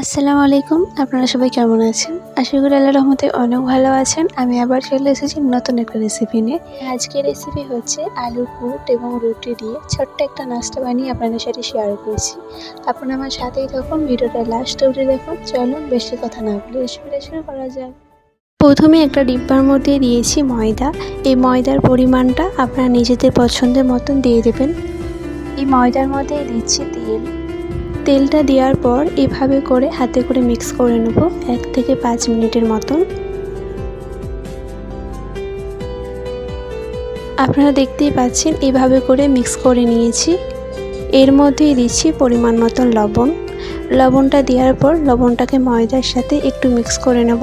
আসসালামু আলাইকুম। আপনারা সবাই কেমন আছেন? আশা করি আল্লাহ রহমতে অনেক ভালো আছেন। আমি আবার চলে এসেছি নতুন একটা রেসিপি নিয়ে। আজকের রেসিপি হচ্ছে আলুর পুট এবং রুটি দিয়ে ছোট্ট একটা নাস্তা বানিয়ে আপনাদের সাথে শেয়ার করছি। আপনারা আমার সাথেই থাকুন, ভিডিওটা লাস্ট অবধি দেখুন। চলুন, বেশি কথা না বলে রেসিপিটা শুরু করা যাক। প্রথমে একটা ডিব্বার মধ্যে দিয়েছি ময়দা। এই ময়দার পরিমাণটা আপনারা নিজেদের পছন্দের মতন দিয়ে দেবেন। এই ময়দার মধ্যে দিচ্ছি তেল। তেলটা দেওয়ার পর এভাবে করে হাতে করে মিক্স করে নেব এক থেকে পাঁচ মিনিটের মতন। আপনারা দেখতেই পাচ্ছেন, এভাবে করে মিক্স করে নিয়েছি। এর মধ্যেই দিচ্ছি পরিমাণ মতন লবণ। লবণটা দেওয়ার পর লবণটাকে ময়দার সাথে একটু মিক্স করে নেব।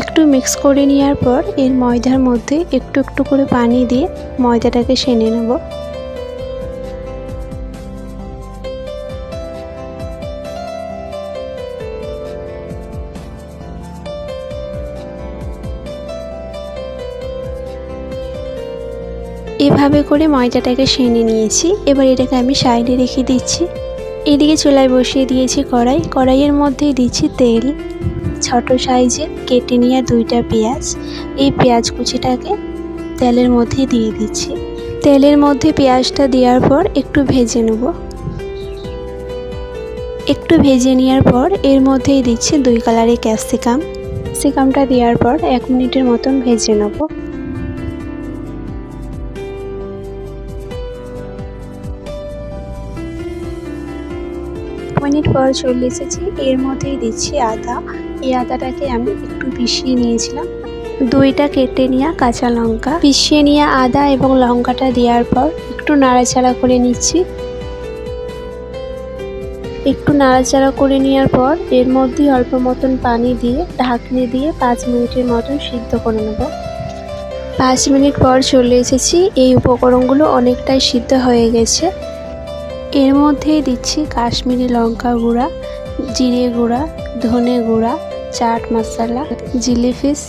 একটু মিক্স করে নেওয়ার পর এর ময়দার মধ্যে একটু একটু করে পানি দিয়ে ময়দাটাকে সেনে নেব। এভাবে করে ময়দাটাকে সেনে নিয়েছি। এবার এটাকে আমি সাইডে রেখে দিচ্ছি। এদিকে চুলায় বসিয়ে দিয়েছি কড়াই। কড়াইয়ের মধ্যেই দিচ্ছি তেল। ছোট সাইজের কেটে নেওয়া দুইটা পেঁয়াজ। এই পেঁয়াজ কুচিটাকে তেলের মধ্যে দিয়ে দিচ্ছি। তেলের মধ্যে পেঁয়াজটা দেওয়ার পর একটু ভেজে নেব। একটু ভেজে নেওয়ার পর এর মধ্যেই দিচ্ছি দুই কালারের ক্যাপসিকাম। ক্যাপসিকামটা দেওয়ার পর এক মিনিটের মতন ভেজে নেব। মিনিট পর চলে এসেছি। এর মধ্যেই দিচ্ছি আদা। এই আদাটাকে আমি একটু পিষিয়ে নিয়েছিলাম। দুইটা কেটে নেওয়া কাঁচা লঙ্কা। পিষিয়ে নেওয়া আদা এবং লঙ্কাটা দেওয়ার পর একটু নাড়াচাড়া করে নিচ্ছি। একটু নাড়াচাড়া করে নেওয়ার পর এর মধ্যে অল্প মতন পানি দিয়ে, ঢাকনি দিয়ে পাঁচ মিনিটের মতন সিদ্ধ করে নেব। পাঁচ মিনিট পর চলে এসেছি। এই উপকরণগুলো অনেকটাই সিদ্ধ হয়ে গেছে। এর মধ্যেই দিচ্ছি কাশ্মীরি লঙ্কা গুঁড়া, জিরে গুঁড়া, ধনে গুঁড়া, চাট মশলা, জিলি ফিস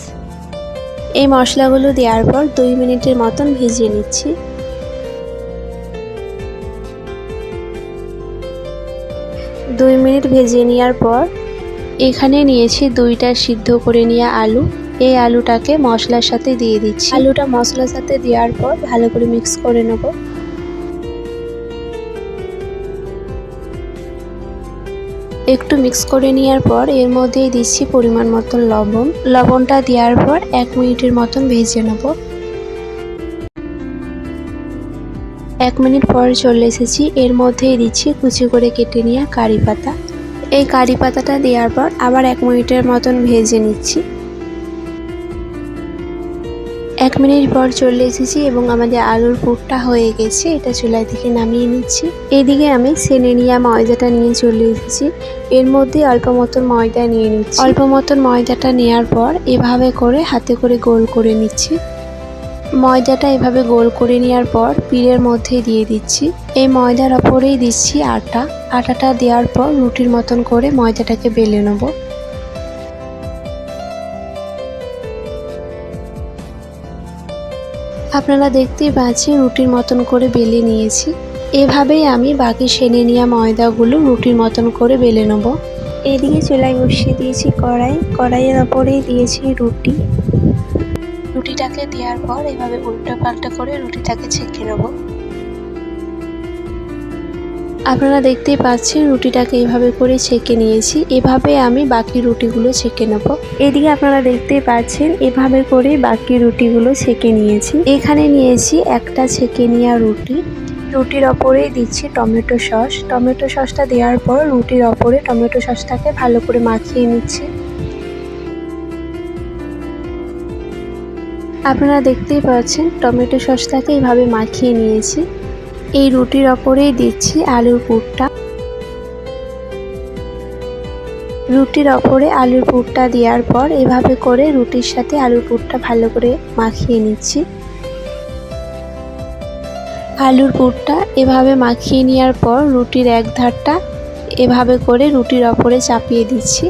এই মশলাগুলো দেওয়ার পর দুই মিনিটের মতন ভিজিয়ে নিচ্ছি। দুই মিনিট ভেজে নেওয়ার পর এখানে নিয়েছি দুইটা সিদ্ধ করে নেওয়া আলু। এই আলুটাকে মশলার সাথে দিয়ে দিচ্ছি। আলুটা মশলার সাথে দেওয়ার পর ভালো করে মিক্স করে নেব। একটু মিক্স করে নেওয়ার পর এর মধ্যে দিচ্ছি পরিমাণ মতন লবণ। লবণটা দেওয়ার পর এক মিনিটের মতন ভেজে নেব। এক মিনিট পর চলে এসেছি। এর মধ্যেই দিচ্ছি কুচি করে কেটে নেওয়া কারি পাতা। এই কারি পাতাটা দেওয়ার পর আবার এক মিনিটের মতন ভেজে নিচ্ছি। এক মিনিট পর চলে এসেছি এবং আমাদের আলুর পুরটা হয়ে গেছে। এটা চুলায় থেকে নামিয়ে নিচ্ছি। এদিকে আমি সেনেনিয়া ময়দাটা নিয়ে চলে এসেছি। এর মধ্যে অল্প মতন ময়দা নিয়ে নিচ্ছি। অল্প মতন ময়দাটা নেওয়ার পর এভাবে করে হাতে করে গোল করে নিচ্ছি। ময়দাটা এভাবে গোল করে নেওয়ার পর পিড়ের মধ্যে দিয়ে দিচ্ছি। এই ময়দার ওপরেই দিচ্ছি আটা। আটাটা দেওয়ার পর রুটির মতন করে ময়দাটাকে বেলে নেব। আপনারা দেখতেই পাচ্ছেন রুটির মতন করে বেলে নিয়েছি। এভাবেই আমি বাকি সেনে নেওয়া ময়দাগুলো রুটির মতন করে বেলে নেব। এদিকে চুলায় বসিয়ে দিয়েছি কড়াই। কড়াইয়ের ওপরেই দিয়েছি রুটি। রুটিটাকে দেওয়ার পর এভাবে উল্টো পাল্টা করে রুটিটাকে ছেঁকে নেব। আপনারা দেখতেই পাচ্ছেন, রুটিটাকে এভাবে করে ছেঁকে নিয়েছি। এভাবে আমি বাকি রুটিগুলো ছেঁকে নেব। এদিকে আপনারা দেখতেই পাচ্ছেন, এভাবে করে বাকি রুটিগুলো ছেঁকে নিয়েছি। এখানে নিয়েছি একটা ছেঁকে নেওয়া রুটি। রুটির ওপরেই দিচ্ছি টমেটো সস। টমেটো সসটা দেওয়ার পর রুটির ওপরে টমেটো সসটাকে ভালো করে মাখিয়ে নিচ্ছি। আপনারা দেখতেই পাচ্ছেন, টমেটো সসটাকে এইভাবে মাখিয়ে নিয়েছি। এই রুটির ওপরেই দিচ্ছি আলুর পুরটা। রুটির ওপরে আলুর পুরটা দেওয়ার পর এভাবে করে রুটির সাথে আলুর পুরটা ভালো করে মাখিয়ে নিচ্ছি। আলুর পুরটা এভাবে মাখিয়ে নেওয়ার পর রুটির এক ধারটা এভাবে করে রুটির ওপরে চাপিয়ে দিচ্ছি।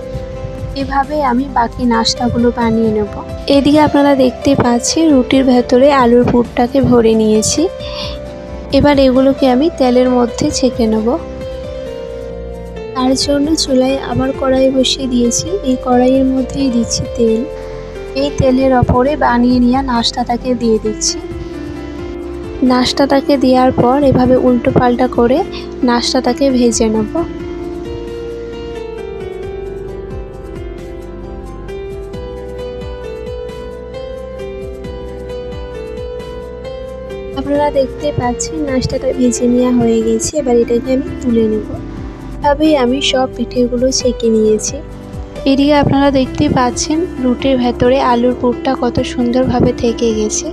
এভাবে আমি বাকি নাস্তাগুলো বানিয়ে নেব। এদিকে আপনারা দেখতে পাচ্ছেন রুটির ভেতরে আলুর পুরটাকে ভরে নিয়েছি। এবার এগুলোকে আমি তেলের মধ্যে ছেঁকে নেব। তার জন্য চুলায় আবার কড়াই বসিয়ে দিয়েছি। এই কড়াইয়ের মধ্যেই দিচ্ছি তেল। এই তেলের ওপরে বানিয়ে নেওয়া নাস্তাটাকে দিয়ে দিচ্ছি। নাস্তাটাকে দেওয়ার পর এভাবে উল্টো পাল্টা করে নাস্তাটাকে ভেজে নেব। আপনারা দেখতে পাচ্ছেন নাস্তাটা ভেজে নেওয়া হয়ে গেছে, এবার এটাকে আমি তুলে নেব। এভাবেই আমি সব পিঠেগুলো ছেঁকে নিয়েছি। এদিকে আপনারা দেখতে পাচ্ছেন রুটির ভেতরে আলুর পুরটা কত সুন্দরভাবে থেকে গেছে।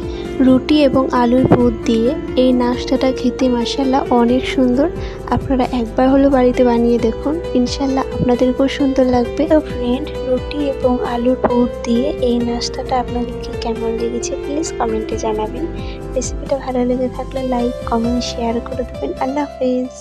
রুটি এবং আলুর পুর দিয়ে এই নাস্তাটা খেতে মাসাল্লাহ অনেক সুন্দর। আপনারা একবার হলো বাড়িতে বানিয়ে দেখুন। ইনশাল্লাহ আপনাদেরকেও সুন্দর লাগবে। তো ফ্রেন্ড রুটি এবং আলুর পুর দিয়ে এই নাস্তাটা আপনাদেরকে কেমন লেগেছে প্লিজ কমেন্টে জানাবেন। রেসিপিটা ভালো লেগে থাকলে লাইক কমেন্ট শেয়ার করে দেবেন। আল্লাহ হাফেজ।